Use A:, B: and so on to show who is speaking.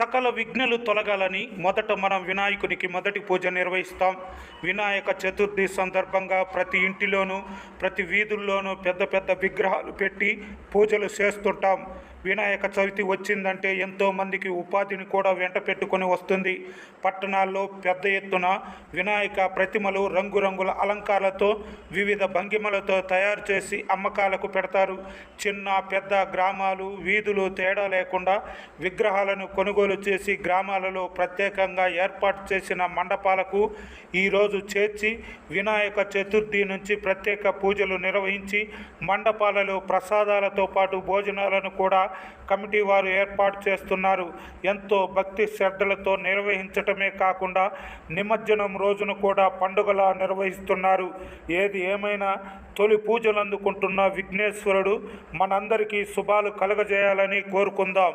A: సకల విఘ్నులు తొలగాలని మొదట మనం వినాయకునికి మొదటి పూజ నిర్వహిస్తాం. వినాయక చతుర్థి సందర్భంగా ప్రతి ఇంటిలోనూ ప్రతి వీధుల్లోనూ పెద్ద పెద్ద విగ్రహాలు పెట్టి పూజలు చేస్తుంటాం. వినాయక చవితి వచ్చిందంటే ఎంతో మందికి ఉపాధిని కూడా వెంట పెట్టుకొని వస్తుంది. పట్టణాల్లో పెద్ద ఎత్తున వినాయక ప్రతిమలు రంగురంగుల అలంకారాలతో వివిధ భంగిమలతో తయారు చేసి అమ్మకాలకు పెడతారు. చిన్న పెద్ద గ్రామాలు వీధులు తేడా లేకుండా విగ్రహాలను కొనుగోలు చేసి గ్రామాలలో ప్రత్యేకంగా ఏర్పాటు చేసిన మండపాలకు ఈరోజు చేర్చి వినాయక చతుర్థి నుంచి ప్రత్యేక పూజలు నిర్వహించి మండపాలలో ప్రసాదాలతో పాటు భోజనాలను కూడా కమిటీ వారు ఏర్పాటు చేస్తున్నారు. ఎంతో భక్తి శ్రద్ధలతో నిర్వహించటమే కాకుండా నిమజ్జనం రోజున కూడా పండుగలా నిర్వహిస్తున్నారు. ఏది ఏమైనా తొలి పూజలు అందుకుంటున్న విఘ్నేశ్వరుడు మనందరికీ శుభాలు కలగజేయాలని కోరుకుందాం.